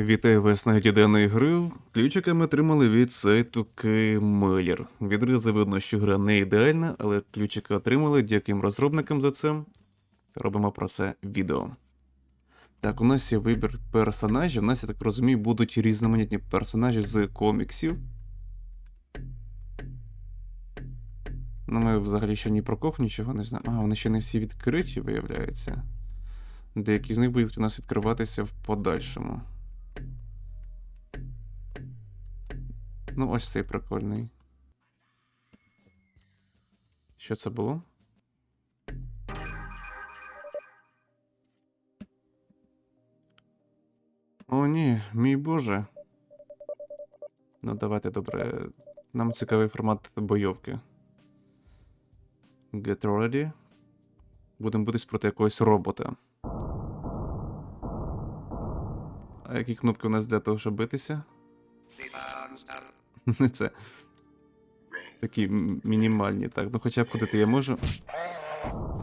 Вітаю вас на денної гри. Ключики ми отримали від сайту Kmailer. Відризи видно, що гра не ідеальна, але ключики отримали. Дякуємо розробникам за це. Робимо про це відео. Так, у нас є вибір персонажів. У нас, я так розумію, будуть різноманітні персонажі з коміксів. Ну, ми взагалі ще ні про кого нічого не знаємо. А, вони ще не всі відкриті, виявляється. Деякі з них будуть у нас відкриватися в подальшому. Ну, ось цей прикольний. Що це було? О, ні, мій боже. Ну, давайте добре. Нам цікавий формат бойовки. Get ready. Будемо битись проти якогось робота. А які кнопки у нас для того, щоб битися? Це такі мінімальні. Так, ну хоча б ходити я можу.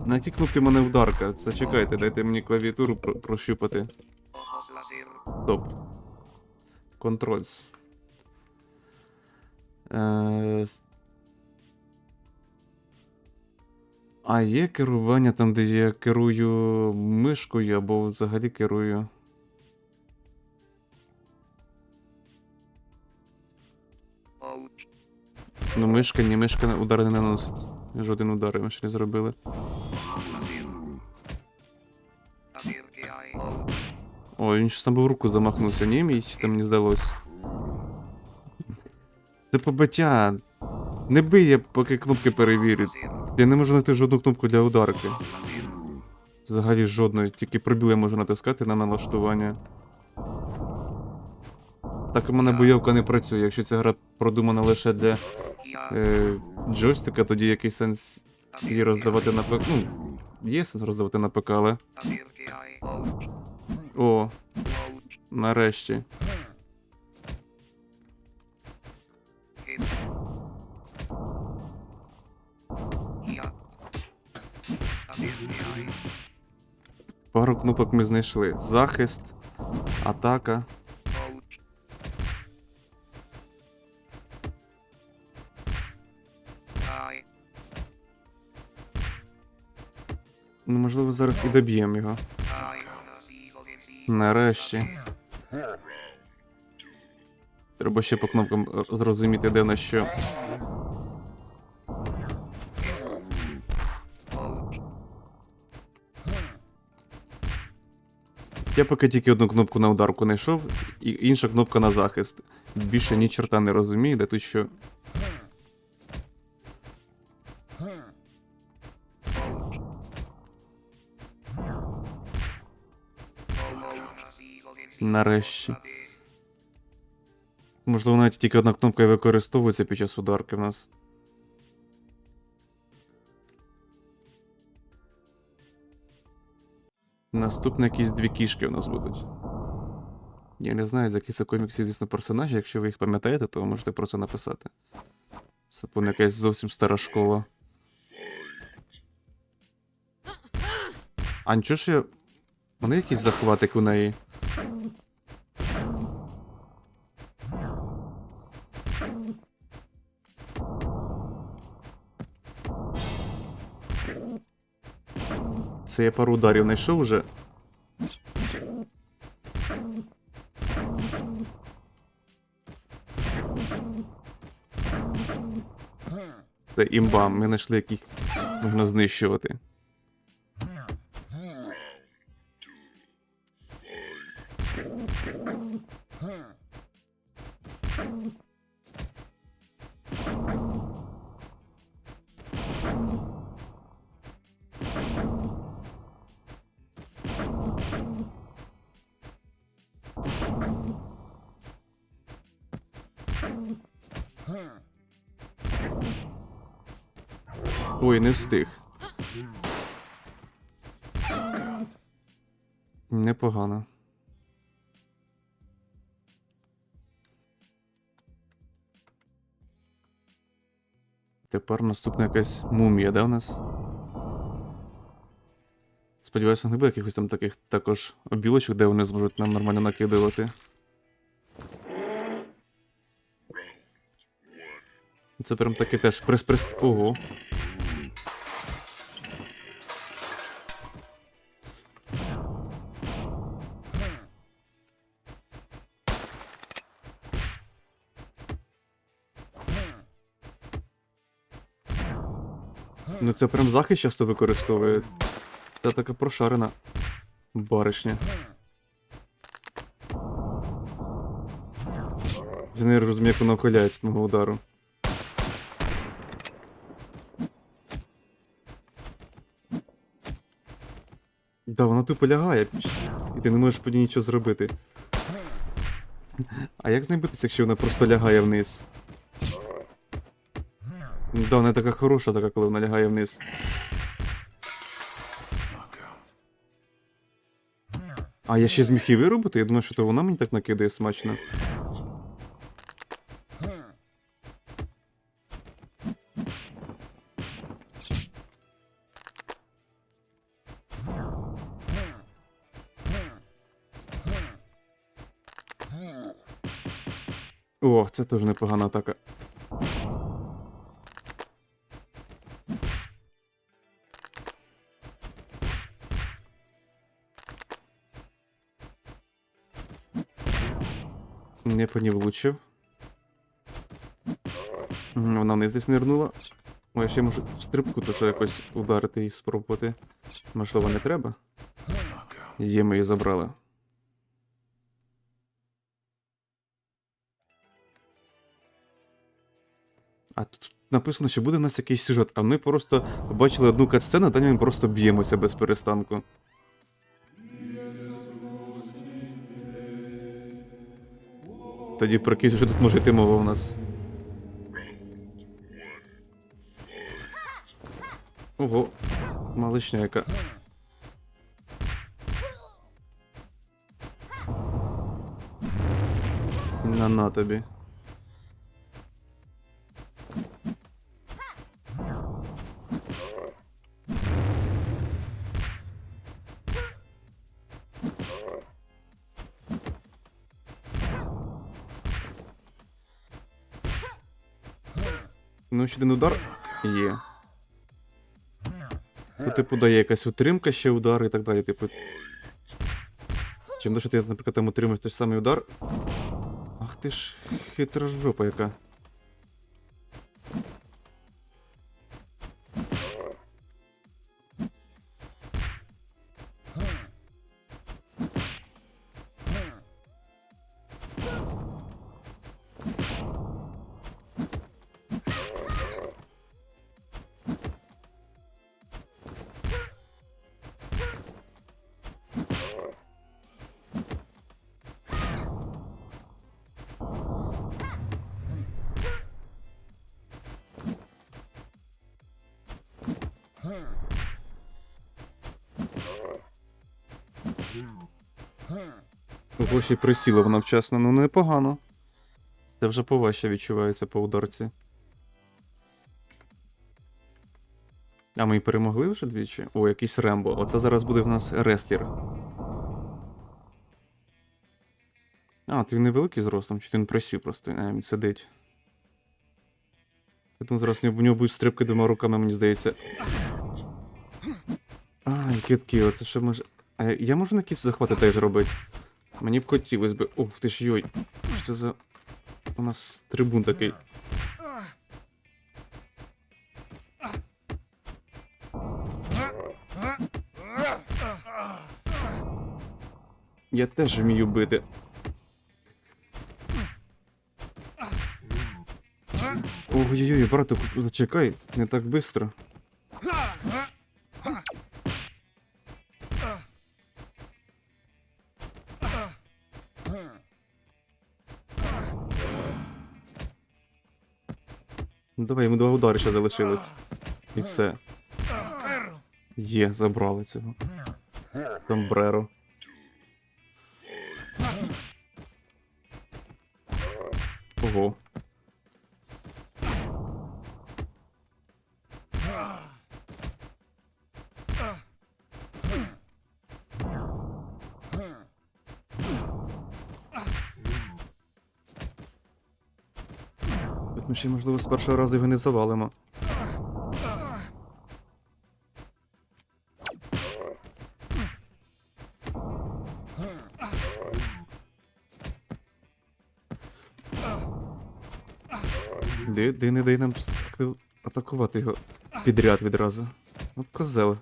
На які кнопки в мене ударка? Це чекайте, дайте мені клавіатуру про- прощупати. Стоп. Контрольс. Е, А є керування там, де я керую мишкою або взагалі керую. Ну, мишка, ні, мишка удари не наносить. Жоден удар ми ще не зробили. Ой, він ж сам в руку замахнувся, ні, мій, чи там мені здалось. Це побиття. Не бий я, поки кнопки перевірю. Я не можу знайти жодну кнопку для ударки. Взагалі жодної, тільки пробіл я можу натискати на налаштування. Так у мене бойовка не працює. Якщо ця гра продумана лише для е, джойстика, тоді який сенс її роздавати на ПК. Ну, є сенс роздавати на ПК, але. О, нарешті. Пару кнопок ми знайшли. Захист, атака. Ну, можливо, зараз і доб'ємо його. Нарешті. Треба ще по кнопкам е, зрозуміти, де на що. Я поки тільки одну кнопку на ударку знайшов, і інша кнопка на захист. Більше ні чорта не розумію, де тут що. Нарешті. Можливо, навіть тільки одна кнопка використовується під час ударки в нас. Наступне якісь дві кішки в нас будуть. Я не знаю, з яких це коміксів, звісно, персонажі. Якщо ви їх пам'ятаєте, то ви можете про це написати. Це повна якась зовсім стара школа. А нічого ж я. Вони якийсь захватик у неї. Це я пару ударів знайшов вже. Це імба, ми знайшли яких можна знищувати. Ой, не встиг. Непогано. Тепер наступна якась мумія, де у нас? Сподіваюся, не буде якихось там таких також обілочок, де вони зможуть нам нормально накидувати. Це прям таки теж прес-прес... Ого. Це прям захист часто використовує. Та така прошарена баришня. Я не розумію, як вона ухиляється мого удару. Да, вона тупо лягає, і ти не можеш по ній нічого зробити. А як з якщо вона просто лягає вниз? Да, вона така хороша, така, коли вона лягає вниз. А я ще зміг її виробити? Я думаю, що то вона мені так накидає смачно. О, це теж непогана атака. Не по влучив. Вона вниз десь нирнула. О, я ще можу в стрибку що якось ударити і спробувати. Можливо, не треба. Є, ми її забрали. А тут написано, що буде в нас якийсь сюжет, а ми просто побачили одну катсцену, та ми просто б'ємося без перестанку. Тоді прокинься, що тут може йти мова у нас. Ого, малишня яка. На на тобі. Ну, ще один удар є. Тут, типу, дає якась утримка, ще удар і так далі. Типу. Чим довше ти, наприклад, там утримуєш той самий удар. Ах ти ж хитра жопа яка. Ого, ще присіла вона вчасно, ну непогано. Це вже поважче відчувається по ударці. А ми й перемогли вже двічі? О, якийсь Рембо. Оце зараз буде в нас рестлер. А, ти невеликий зростом, чи він присів просто, а він сидить. Я зараз в нього- будуть стрибки двома руками, мені здається. А, китки, оце ще може. А я, можу на якісь захвати теж робити? Мені б хотілося б. Ух ти ж йой. Що це за. У нас трибун такий. Я теж вмію бити. Ой-ой-ой, братику, зачекай, не так быстро. Давай, йому два удари ще залишилось. І все. Є, забрали цього. Тамбреро. Ого. Ми ще, можливо, з першого разу його не завалимо. Де, де не дай нам атакувати його підряд відразу. От козел.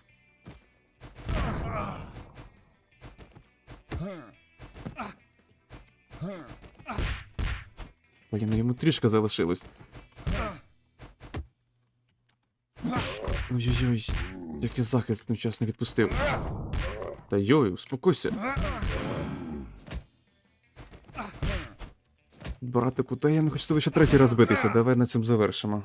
Блін, ну йому трішки залишилось. Ой-ой-ой, як я захист невчасно відпустив. Та йой, успокойся. Братику, та я не хочу з ще третій раз битися, давай на цьому завершимо.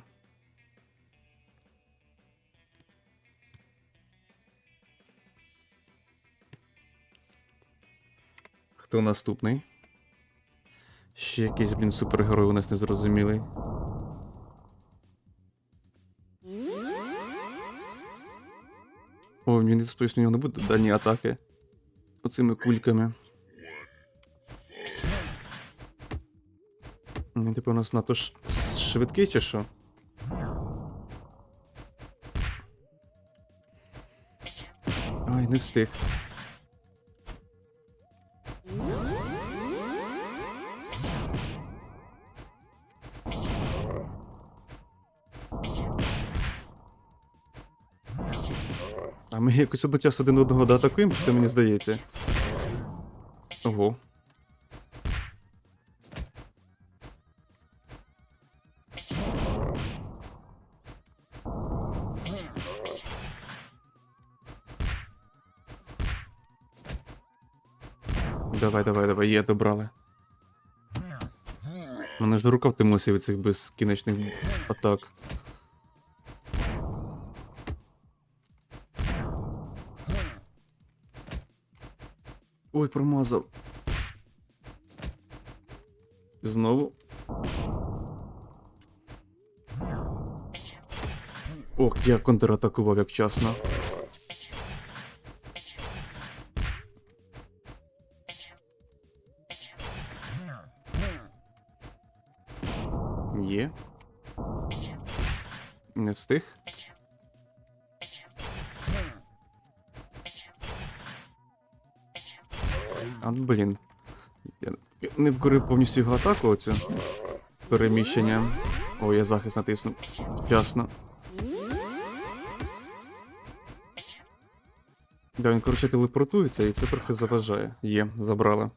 Хто наступний? Ще якийсь, блін, супергерой у нас незрозумілий. О, мені сподіваюсь, у нього не буде дальні атаки. Оцими кульками. Він, типу, у нас надто ж швидкий чи що? Ай, не встиг. Ми якось одночасно один одного доатакуємо, що мені здається. Ого. Давай, давай, давай, є, добрали. У мене ж рука втимуся від цих безкінечних атак. Ой, промазав. Знову. Ох, я контратакував як вчасно. Є. Не встиг. А, ну, блін. Я не вкорив повністю його атаку оцю. Переміщення. О, я захист натиснув. Вчасно. Да, він, коротше, телепортується і це трохи заважає. Є, забрала.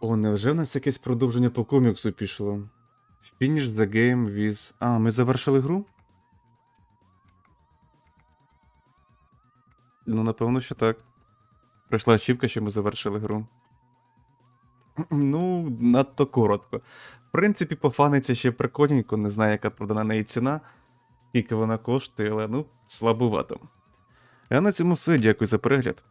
О, невже в нас якесь продовження по коміксу пішло? Finish the game with... А, ми завершили гру? Ну, напевно, що так. Прийшла ачівка, що ми завершили гру. Ну, надто коротко. В принципі, пофаниться ще прикольненько, не знаю, яка продана неї ціна, скільки вона коштує, але ну, слабувато. А на цьому все. Дякую за перегляд.